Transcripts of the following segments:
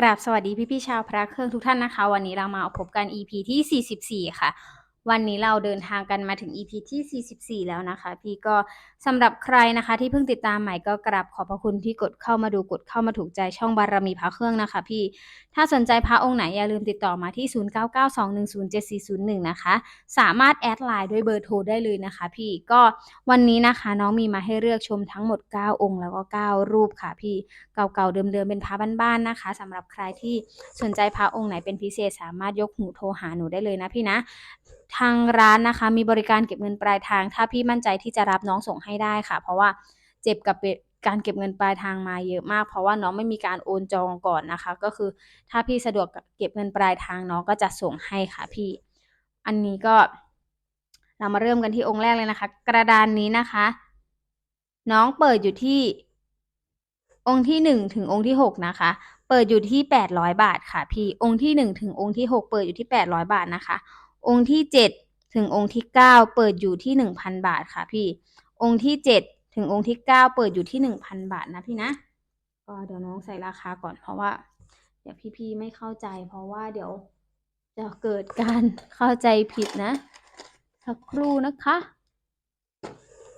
กราบสวัสดีพี่พี่ชาวพระเครื่องทุกท่านนะคะ วันนี้เรามาพบกัน EP ที่ 44 ค่ะ วันนี้เราเดินทางกันมาถึง EP ที่ 44 แล้วนะคะ พี่ก็สำหรับใครนะคะ ที่เพิ่งติดตามใหม่ก็กราบขอบพระคุณที่กดเข้ามาดูกดเข้ามาถูกใจช่องบารมีพระเครื่องนะคะ พี่ถ้าสนใจพระองค์ไหนอย่าลืมติดต่อมาที่ 0992107401 นะคะ สามารถแอดไลน์ด้วยเบอร์โทรได้เลยนะคะ พี่ก็วันนี้นะคะ น้องมีมาให้เลือกชมทั้งหมด 9 องค์แล้วก็ 9 รูปค่ะ พี่เก่าๆเดิมๆเป็นพระบ้านๆนะคะสำหรับใครที่สนใจพระองค์ไหนเป็นพิเศษ สามารถยกหูโทรหาหนูได้เลยนะพี่นะ ทางร้านนะคะ มีบริการเก็บเงินปลายทาง ถ้าพี่มั่นใจที่จะรับน้องส่งให้ได้ค่ะ เพราะว่าเจ็บกับการเก็บเงินปลายทางมาเยอะมาก เพราะว่าน้องไม่มีการโอนจองก่อนนะคะ ก็คือถ้าพี่สะดวกเก็บเงินปลายทางน้องก็จะส่งให้ค่ะพี่ อันนี้ก็ เรามาเริ่มกันที่องค์แรกเลยนะคะ กระดานนี้นะคะ น้องเปิดอยู่ที่องค์ที่หนึ่งถึงองค์ที่หกนะคะ เปิดอยู่ที่แปดร้อยบาทค่ะพี่องค์ที่หนึ่งถึงองค์ที่หกเปิดอยู่ที่แปดร้อยบาทนะคะ องค์ที่เจ็ดถึงองค์ที่เก้าเปิดอยู่ที่หนึ่งพันบาทค่ะพี่ องค์ที่เจ็ดถึงองค์ที่เก้าเปิดอยู่ที่หนึ่งพันบาทนะพี่นะก็เดี๋ยวน้องใส่ราคาก่อนเพราะว่า เดี๋ยวพี่ๆไม่เข้าใจ เพราะว่าเดี๋ยวจะเกิดการเข้าใจผิดนะสักครู่นะคะ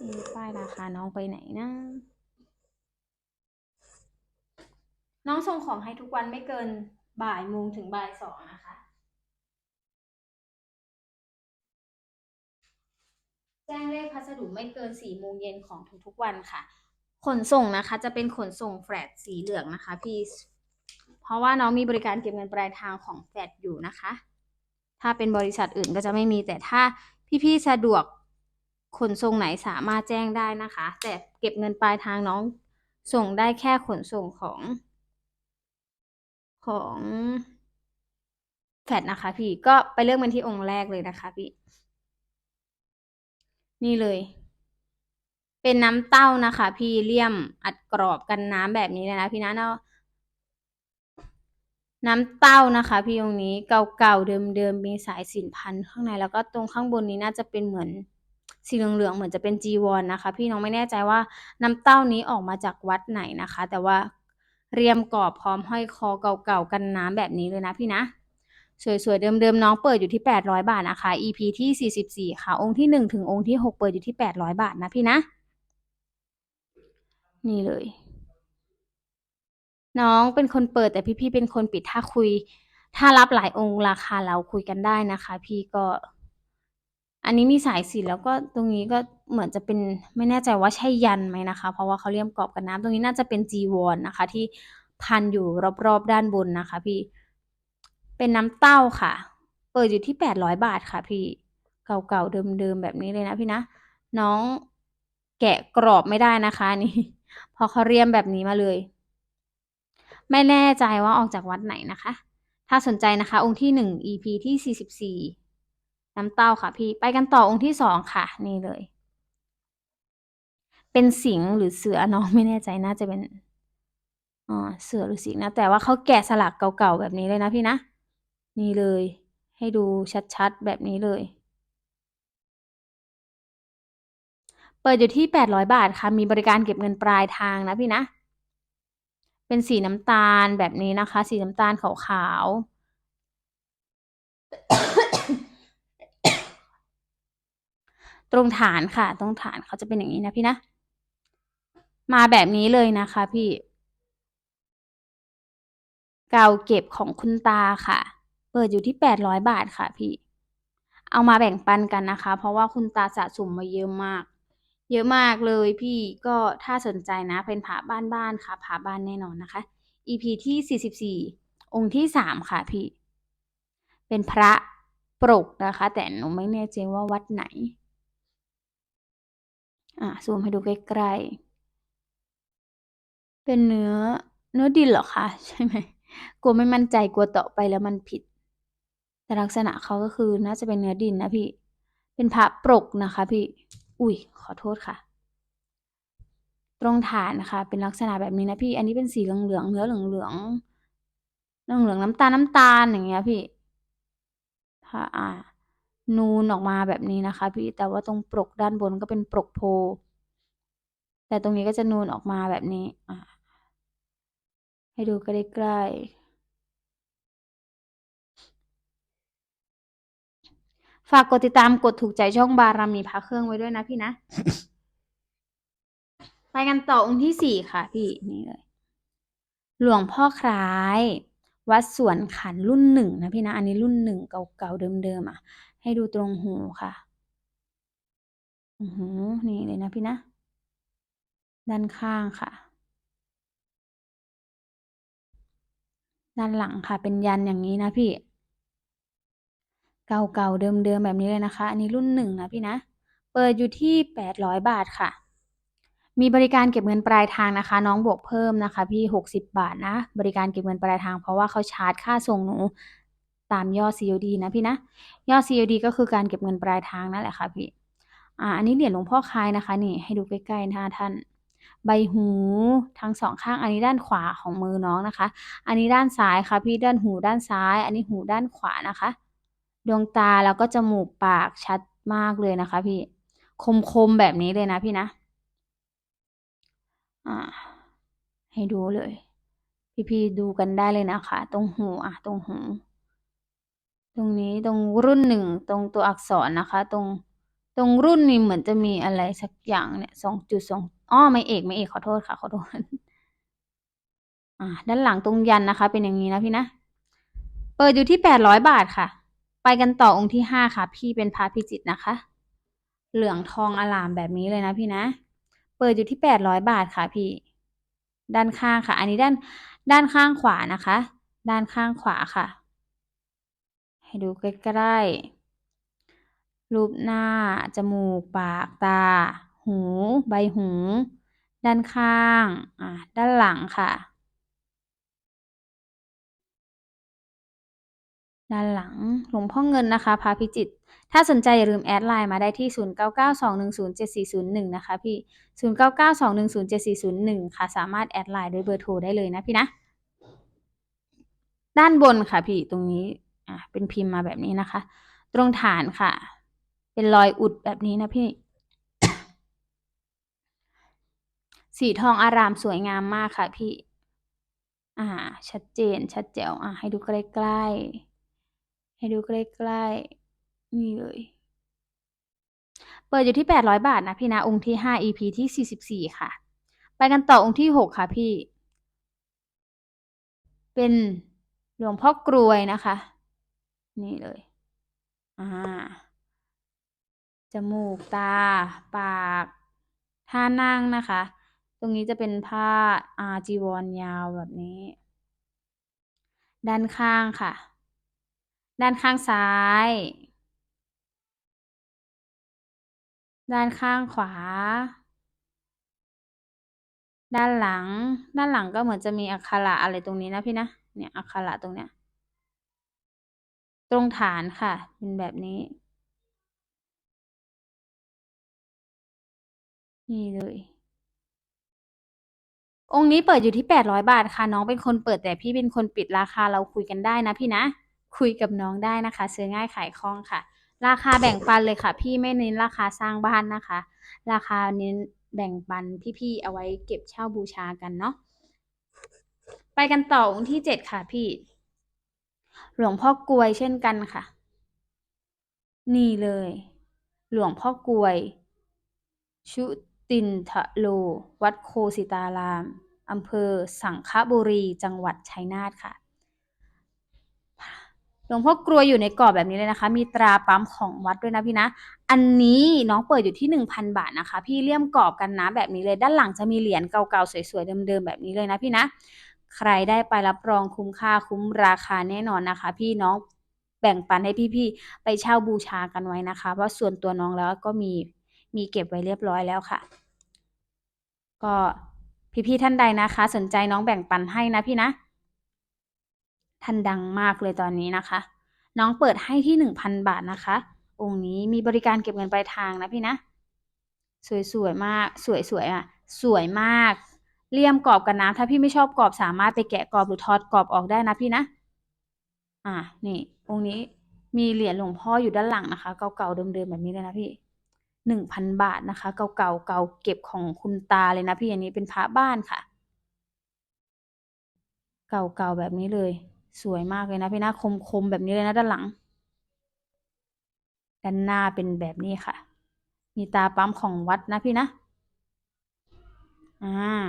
นี่ป้ายราคาน้องไปไหนนะ น้องส่งของให้ทุกวันไม่เกินบ่ายโมงถึงบ่ายสองนะคะ แจ้งเลขพัสดุไม่เกินสี่โมงเย็นของทุกๆวันค่ะ ขนส่งนะคะ จะเป็นขนส่งแฟลตสีเหลืองนะคะพี่ เพราะว่าน้องมีบริการเก็บเงินปลายทางของแฟลตอยู่นะคะ ถ้าเป็นบริษัทอื่นก็จะไม่มีแต่ถ้าพี่ๆสะดวกขนส่งไหนสามารถแจ้งได้นะคะ แต่เก็บเงินปลายทางน้องส่งได้แค่ขนส่งของ ของแฟลตนะคะ พี่ก็ไปเลือกมันที่องค์แรกเลยนะคะพี่ นี่เลย เป็นน้ำเต้านะคะ พี่เลี่ยมอัดกรอบกันน้ำแบบนี้เลยนะพี่นะเนาะน้ำเต้านะคะ พี่องนี้เก่าๆเดิมๆมีสายสินพันข้างใน แล้วก็ตรงข้างบนนี้น่าจะเป็นเหมือนสีเหลืองๆเหมือนจะเป็นจีวรนนะคะ พี่น้องไม่แน่ใจว่าน้ำเต้านี้ออกมาจากวัดไหนนะคะ แต่ว่าเรียมกรอบพร้อมห้อยคอเก่าๆกันน้ำแบบนี้เลยนะพี่นะ สวยๆ เดิมๆ น้องเปิดอยู่ที่ 800 บาทนะคะ EP ที่ 44 ค่ะ องค์ที่ 1 ถึงองค์ที่ 6 เปิดอยู่ที่ 800 บาทนะพี่นะ นี่เลย น้องเป็นคนเปิดแต่พี่ๆ เป็นคนปิดถ้าคุย ถ้ารับหลายองค์ราคาเราคุยกันได้นะคะ พี่ก็ อันนี้มีสายสินแล้วก็ตรงนี้ก็เหมือนจะเป็นไม่แน่ใจว่าใช่ยันไหมนะคะ เพราะว่าเขาเลี่ยมกรอบกันน้ำตรงนี้น่าจะเป็นจีวรนนะคะ ที่พันอยู่รอบๆ ด้านบนนะคะ พี่ เป็นน้ำเต้าค่ะ เปิดอยู่ที่แปดร้อยบาทค่ะพี่เก่าๆเดิมๆแบบนี้เลยนะพี่นะ น้องแกะกรอบไม่ได้นะคะนี่พอเขาเรียมแบบนี้มาเลย ไม่แน่ใจว่าออกจากวัดไหนนะคะ ถ้าสนใจนะคะ องค์ที่หนึ่ง EP ที่สี่สิบสี่น้ำเต้าค่ะพี่ ไปกันต่อองค์ที่สองค่ะ นี่เลย เป็นสิงหรือเสือน้องไม่แน่ใจน่าจะเป็นอ๋อเสือหรือสิงนะ แต่ว่าเขาแกะสลักเก่าๆแบบนี้เลยนะพี่นะ นี่เลย ให้ดูชัดๆ แบบนี้เลย เปิดอยู่ที่แปดร้อยบาทค่ะ มีบริการเก็บเงินปลายทางนะพี่นะ เป็นสีน้ำตาลแบบนี้นะคะ สีน้ำตาลขาวๆ ตรงฐานค่ะ ตรงฐานเขาจะเป็นอย่างนี้นะพี่นะ มาแบบนี้เลยนะคะพี่เก่าเก็บของคุณตาค่ะ เปิดอยู่ที่แปดร้อยบาทค่ะพี่ เอามาแบ่งปันกันนะคะ เพราะว่าคุณตาสะสมมาเยอะมาก เยอะมากเลยพี่ก็ถ้าสนใจนะเป็นผาบ้านๆค่ะผาบ้านแน่นอนนะคะ EP ที่สี่สิบสี่องค์ที่สามค่ะพี่ เป็นพระปรกนะคะ แต่หนูไม่แน่ใจว่าวัดไหน อะซูมให้ดูใกล้ๆ เป็นเนื้อเนื้อดินเหรอคะ ใช่ไหมกลัวไม่มั่นใจกลัวต่อไปแล้วมันผิด แต่ลักษณะเขาก็คือน่าจะเป็นเนื้อดินนะพี่ เป็นพระปรกนะคะพี่ อุ้ยขอโทษค่ะ ตรงฐานนะคะ เป็นลักษณะแบบนี้นะพี่ อันนี้เป็นสีเหลืองๆเนื้อเหลืองเหลืองเหลืองเหลืองน้ำตาลน้ำตาลอย่างเงี้ยพี่ค่ะอ่านูนออกมาแบบนี้นะคะ พี่แต่ว่าตรงปรกด้านบนก็เป็นปรกโพ แต่ตรงนี้ก็จะนูนออกมาแบบนี้อ่าให้ดูใกล้ ฝากกดติดตามกดถูกใจช่องบารามีพระเครื่องไว้ด้วยนะพี่นะ ไปกันต่อองค์ที่สี่ค่ะ พี่นี่เลย หลวงพ่อคล้าย วัดสวนขันรุ่นหนึ่งนะพี่นะ อันนี้รุ่นหนึ่งเก่าๆเดิมๆอะ ให้ดูตรงหูค่ะอือหือนี่เลยนะพี่นะ ด้านข้างค่ะ ด้านหลังค่ะ เป็นยันอย่างนี้นะพี่ เก่าๆ เดิมๆ แบบนี้เลยนะคะ อันนี้รุ่นหนึ่งนะพี่นะ เปิดอยู่ที่แปดร้อยบาทค่ะ มีบริการเก็บเงินปลายทางนะคะ น้องบวกเพิ่มนะคะ พี่หกสิบาทนะ บริการเก็บเงินปลายทางเพราะว่าเขาชาร์จค่าส่งหนูตามยอด COD นะพี่นะ ยอด COD ก็คือการเก็บเงินปลายทางนั่นแหละค่ะพี่ อ่า อันนี้เหรียญหลวงพ่อคายนะคะ นี่ให้ดูใกล้ๆนะคะท่าน ใบหูทั้งสองข้าง อันนี้ด้านขวาของมือน้องนะคะ อันนี้ด้านซ้ายค่ะพี่ด้านหูด้านซ้าย อันนี้หูด้านขวานะคะ ดวงตาแล้วก็จมูกปากชัดมากเลยนะคะ พี่คมๆแบบนี้เลยนะพี่นะ อ่า ให้ดูเลย พี่ๆดูกันได้เลยนะคะ ตรงหูอะ ตรงหู ตรงนี้ตรงรุ่นหนึ่งตรงตัวอักษรนะคะ ตรงตรงรุ่นนี้เหมือนจะมีอะไรสักอย่างเนี่ยสองจุดสองอ้อไม่เอกไม่เอกขอโทษค่ะขอโทษอ่าด้านหลังตรงยันนะคะ เป็นอย่างนี้นะพี่นะ เปิดอยู่ที่แปดร้อยบาทค่ะ ไปกันต่อองค์ที่ห้าค่ะ พี่เป็นพระพิจิตนะคะ เหลืองทองอลามแบบนี้เลยนะพี่นะ เปิดอยู่ที่แปดร้อยบาทค่ะพี่ ด้านข้างค่ะ อันนี้ด้านด้านข้างขวานะคะ ด้านข้างขวาค่ะ ให้ดูใกล้ๆรูปหน้า จมูก ปาก ตา หู ใบหู ด้านข้าง อ่าด้านหลังค่ะ ด้านหลังหลวงพ่อเงินนะคะพระพิจิตรถ้าสนใจอย่าลืมแอดไลน์มาได้ที่ 0992107401 นะคะพี่ 0992107401 ค่ะ สามารถแอดไลน์ด้วยเบอร์โทรได้เลยนะพี่นะ ด้านบนค่ะพี่ตรงนี้อะเป็นพิมพ์มาแบบนี้นะคะ ตรงฐานค่ะ เป็นรอยอุดแบบนี้นะพี่ สีทองอารามสวยงามมากค่ะพี่ อ่า ชัดเจนชัดแจ๋วอะให้ดูใกล้ๆ ให้ดูใกล้ๆ นี่เลย เปิดอยู่ที่แปดร้อยบาทนะพี่นะ องค์ที่ห้า EP ที่สี่สิบสี่ค่ะ ไปกันต่อองค์ที่หกค่ะพี่ เป็นหลวงพ่อกรวยนะคะ นี่เลย อ่า จมูกตา ปากท่านั่งนะคะ ตรงนี้จะเป็นผ้าอาจีวรยาวแบบนี้ ด้านข้างค่ะ ด้านข้างซ้าย ด้านข้างขวา ด้านหลัง ด้านหลังก็เหมือนจะมีอักขระอะไรตรงนี้นะพี่นะ เนี่ยอักขระตรงเนี้ย ตรงฐานค่ะ เป็นแบบนี้ นี่เลยองค์นี้เปิดอยู่ที่แปดร้อยบาทค่ะ น้องเป็นคนเปิดแต่พี่เป็นคนปิดราคาเราคุยกันได้นะพี่นะ คุยกับน้องได้นะคะ ซื้อง่ายขายคล่องค่ะ ราคาแบ่งปันเลยค่ะ พี่ไม่เน้นราคาสร้างบ้านนะคะ ราคาเน้นแบ่งปันพี่ๆเอาไว้เก็บเช่าบูชากันเนาะไปกันต่อองค์ที่เจ็ดค่ะพี่ หลวงพ่อกลวยเช่นกันค่ะ นี่เลย หลวงพ่อกลวย ชุตินทะโล วัดโคสิตารามอำเภอสังขบุรีจังหวัดชัยนาทค่ะ ลวงพ่อกลวยอยู่ในกรอบแบบนี้เลยนะคะ มีตราปั๊มของวัดด้วยนะพี่นะ อันนี้น้องเปิดอยู่ที่หนึ่งพันบาทนะคะ พี่เลี่ยมกรอบกันนะแบบนี้เลย ด้านหลังจะมีเหรียญเก่าๆสวยๆเดิมๆแบบนี้เลยนะพี่นะ ใครได้ไปรับรองคุ้มค่าคุ้มราคาแน่นอนนะคะ พี่น้องแบ่งปันให้พี่ๆไปเช่าบูชากันไว้นะคะ เพราะส่วนตัวน้องแล้วก็มีมีเก็บไว้เรียบร้อยแล้วค่ะ ก็พี่ๆท่านใดนะคะ สนใจน้องแบ่งปันให้นะพี่นะ ท่านดังมากเลยตอนนี้นะคะ น้องเปิดให้ที่หนึ่งพันบาทนะคะ องค์นี้มีบริการเก็บเงินปลายทางนะพี่นะ สวยๆมากสวยๆอะสวยมากเลี่ยมกรอบกันน้ำถ้าพี่ไม่ชอบกรอบสามารถไปแกะกรอบหรือทอดกรอบออกได้นะพี่นะ อ่านี่ องค์นี้มีเหรียญหลวงพ่ออยู่ด้านหลังนะคะ เก่าๆเดิมๆแบบนี้เลยนะพี่หนึ่งพันบาทนะคะ เก่าๆเก่าเก็บของคุณตาเลยนะพี่อันนี้เป็นพระบ้านค่ะ เก่าๆแบบนี้เลย สวยมากเลยนะพี่นะคมๆแบบนี้เลยนะด้านหลัง ด้านหน้าเป็นแบบนี้ค่ะ มีตาปั๊มของวัดนะพี่นะอ่า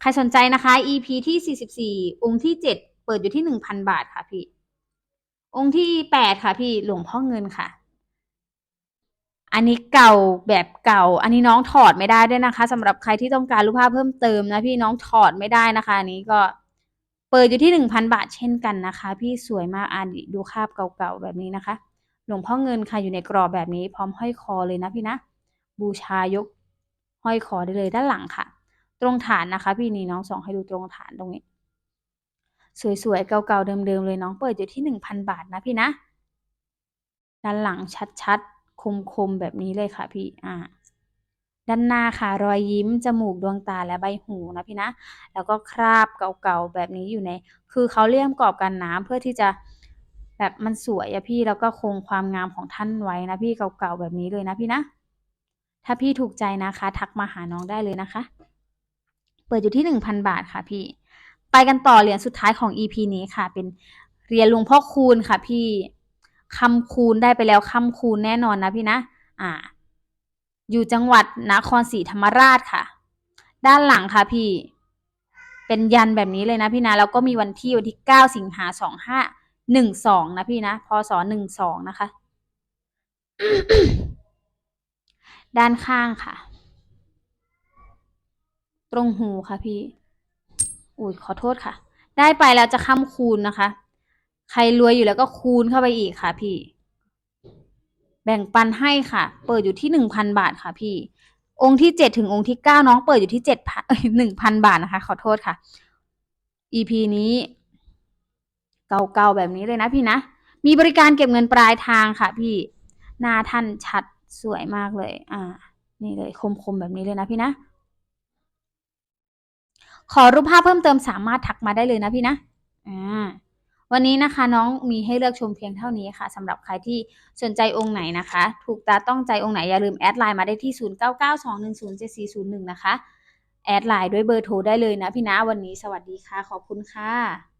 ใครสนใจนะคะ EP ที่ 44 องค์ที่ 7 เปิดอยู่ที่ 1,000 บาทค่ะพี่ องค์ที่ 8 ค่ะพี่หลวงพ่อเงินค่ะ อันนี้เก่าแบบเก่า อันนี้น้องถอดไม่ได้ด้วยนะคะสำหรับใครที่ต้องการรูปภาพเพิ่มเติมนะพี่น้องถอดไม่ได้นะคะ อันนี้ก็ เปิดอยู่ที่ 1,000 บาทเช่นกันนะคะ พี่สวยมากอ่านดูคาบเก่าๆแบบนี้นะคะ หลวงพ่อเงินค่ะอยู่ในกรอบแบบนี้พร้อมห้อยคอเลยนะพี่นะ บูชายกห้อยคอได้เลยด้านหลังค่ะ ตรงฐานนะคะ พี่นี่น้องสองให้ดูตรงฐานตรงนี้ สวยๆเก่าๆเดิมๆเลยน้องเปิดอยู่ที่หนึ่งพันบาทนะพี่นะ ด้านหลังชัดๆคมๆแบบนี้เลยค่ะพี่อ่า ด้านหน้าค่ะรอยยิ้ม จมูกดวงตาและใบหูนะพี่นะ แล้วก็คราบเก่าๆแบบนี้อยู่ใน คือเขาเลี่ยมกรอบกันน้ำเพื่อที่จะแบบมันสวยอะพี่แล้วก็คงความงามของท่านไว้นะพี่เก่าๆแบบนี้เลยนะพี่นะ ถ้าพี่ถูกใจนะคะ ทักมาหาน้องได้เลยนะคะ เปิดอยู่ที่หนึ่งพันบาทค่ะพี่ ไปกันต่อเหรียญสุดท้ายของ EP นี้ค่ะ เป็นเหรียญหลวงพ่อคูณค่ะพี่คำคูณได้ไปแล้วคำคูณแน่นอนนะพี่นะ อ่า อยู่จังหวัดนครศรีธรรมราชค่ะ ด้านหลังค่ะพี่ เป็นยันแบบนี้เลยนะพี่นะแล้วก็มีวันที่วันที่เก้าสิงหาสองห้าหนึ่งสองนะพี่นะพศหนึ่งสองนะคะ ด้านข้างค่ะ ตรงหูค่ะพี่ อุ้ยขอโทษค่ะ ได้ไปแล้วจะค้ำคูณนะคะ ใครรวยอยู่แล้วก็คูณเข้าไปอีกค่ะพี่ แบ่งปันให้ค่ะ เปิดอยู่ที่หนึ่งพันบาทค่ะพี่ องค์ที่เจ็ดถึงองค์ที่เก้าน้องเปิดอยู่ที่เจ็ดพันหนึ่งพันบาทนะคะ ขอโทษค่ะ EP นี้ เก่าๆแบบนี้เลยนะพี่นะ มีบริการเก็บเงินปลายทางค่ะ พี่หน้าท่านชัดสวยมากเลย อ่า นี่เลยคมๆแบบนี้เลยนะพี่นะ ขอรูปภาพเพิ่มเติมสามารถทักมาได้เลยนะพี่นะ อ่า วันนี้นะคะน้องมีให้เลือกชมเพียงเท่านี้ค่ะสำหรับใครที่สนใจองค์ไหนนะคะ ถูกตาต้องใจองค์ไหนอย่าลืมแอดไลน์มาได้ที่ 0992107401 นะคะ แอดไลน์ด้วยเบอร์โทรได้เลยนะพี่นะวันนี้สวัสดีค่ะขอบคุณค่ะ